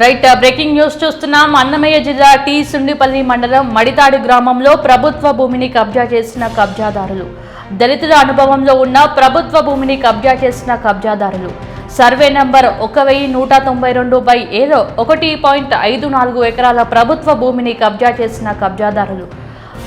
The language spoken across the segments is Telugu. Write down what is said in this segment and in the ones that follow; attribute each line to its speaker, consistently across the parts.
Speaker 1: రైట్ uh, బ్రేకింగ్ న్యూస్ చూస్తున్నాం. అన్నమయ్య జిల్లా టీ సుండిపల్లి మండలం మడితాడు గ్రామంలో ప్రభుత్వ భూమిని కబ్జా చేసిన కబ్జాదారులు. దళితుల అనుభవంలో ఉన్న ప్రభుత్వ భూమిని కబ్జా చేసిన కబ్జాదారులు. సర్వే నంబర్ ఒక వెయ్యి నూట తొంభై రెండు బై ఏదో ఒకటి పాయింట్ ఐదు నాలుగు ఎకరాల ప్రభుత్వ భూమిని కబ్జా చేసిన కబ్జాదారులు.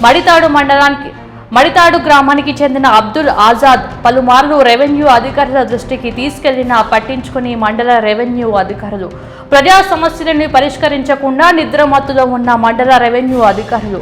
Speaker 1: మడితాడు మండలానికి మడితాడు గ్రామానికి చెందిన అబ్దుల్ ఆజాద్ పలుమార్లు రెవెన్యూ అధికారుల దృష్టికి తీసుకెళ్ళినా పట్టించుకుని మండల రెవెన్యూ అధికారులు. ప్రజా సమస్యలను పరిష్కరించకుండా నిద్రమత్తులో ఉన్న మండల రెవెన్యూ అధికారులు.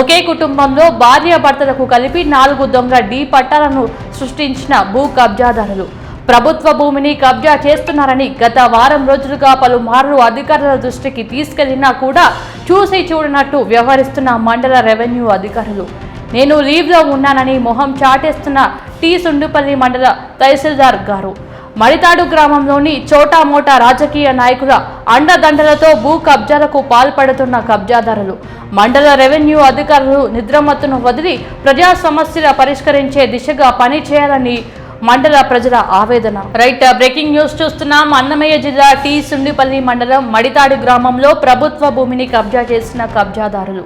Speaker 1: ఒకే కుటుంబంలో భార్యాభర్తలకు కలిపి నాలుగు దొంగ డీ పట్టాలను సృష్టించిన భూ కబ్జాదారులు. ప్రభుత్వ భూమిని కబ్జా చేస్తున్నారని గత వారం రోజులుగా పలుమార్లు అధికారుల దృష్టికి తీసుకెళ్ళినా కూడా చూసి చూడనట్టు వ్యవహరిస్తున్న మండల రెవెన్యూ అధికారులు. నేను లీవ్లో ఉన్నానని మొహం చాటేస్తున్న టీ సుండుపల్లి మండల తహసీల్దార్ గారు. మడితాడు గ్రామంలోని చోటా మోటా రాజకీయ నాయకుల అండదండలతో భూ కబ్జాలకు పాల్పడుతున్న కబ్జాదారులు. మండల రెవెన్యూ అధికారులు నిద్రమత్తును వదిలి ప్రజా సమస్యల పరిష్కరించే దిశగా పనిచేయాలని మండల ప్రజల ఆవేదన. రైట్ బ్రేకింగ్ న్యూస్ చూస్తున్నాం. అన్నమయ్య జిల్లా టీ సుండిపల్లి మండలం మడితాడు గ్రామంలో ప్రభుత్వ భూమిని కబ్జా చేసిన కబ్జాదారులు.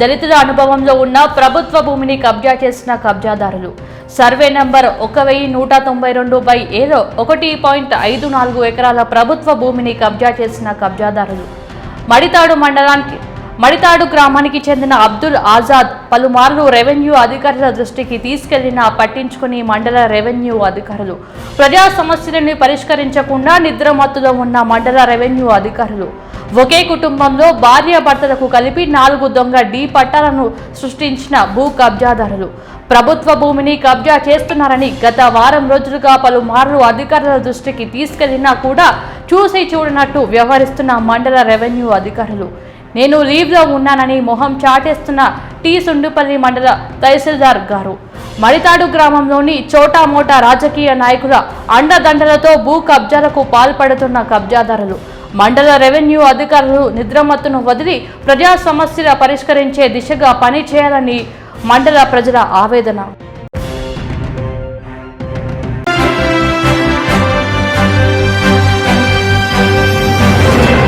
Speaker 1: దళితుల అనుభవంలో ఉన్న ప్రభుత్వ భూమిని కబ్జా చేసిన కబ్జాదారులు. సర్వే నంబర్ ఒక వెయ్యి నూట తొంభై రెండు బై ఏదో ఒకటి పాయింట్ ఐదు నాలుగు ఎకరాల ప్రభుత్వ భూమిని కబ్జా చేసిన కబ్జాదారులు. మడితాడు మండలానికి మడితాడు గ్రామానికి చెందిన అబ్దుల్ ఆజాద్ పలుమార్లు రెవెన్యూ అధికారుల దృష్టికి తీసుకెళ్ళినా పట్టించుకుని మండల రెవెన్యూ అధికారులు. ప్రజా సమస్యలను పరిష్కరించకుండా నిద్రమత్తులో ఉన్న మండల రెవెన్యూ అధికారులు. ఒకే కుటుంబంలో భార్యాభర్తలకు కలిపి నాలుగు దొంగ డీ పట్టాలను సృష్టించిన భూ కబ్జాదారులు. ప్రభుత్వ భూమిని కబ్జా చేస్తున్నారని గత వారం రోజులుగా పలుమార్లు అధికారుల దృష్టికి తీసుకెళ్ళినా కూడా చూసి చూడనట్టు వ్యవహరిస్తున్న మండల రెవెన్యూ అధికారులు. నేను లీవ్లో ఉన్నానని మొహం చాటేస్తున్న టీ సుండుపల్లి మండల తహసీల్దార్ గారు. మడితాడు గ్రామంలోని చోటా మోటా రాజకీయ నాయకుల అండదండలతో భూ కబ్జాలకు పాల్పడుతున్న కబ్జాదారులు. మండల రెవెన్యూ అధికారులు నిద్రమత్తును వదిలి ప్రజా సమస్యల పరిష్కరించే దిశగా పనిచేయాలని మండల ప్రజల ఆవేదన.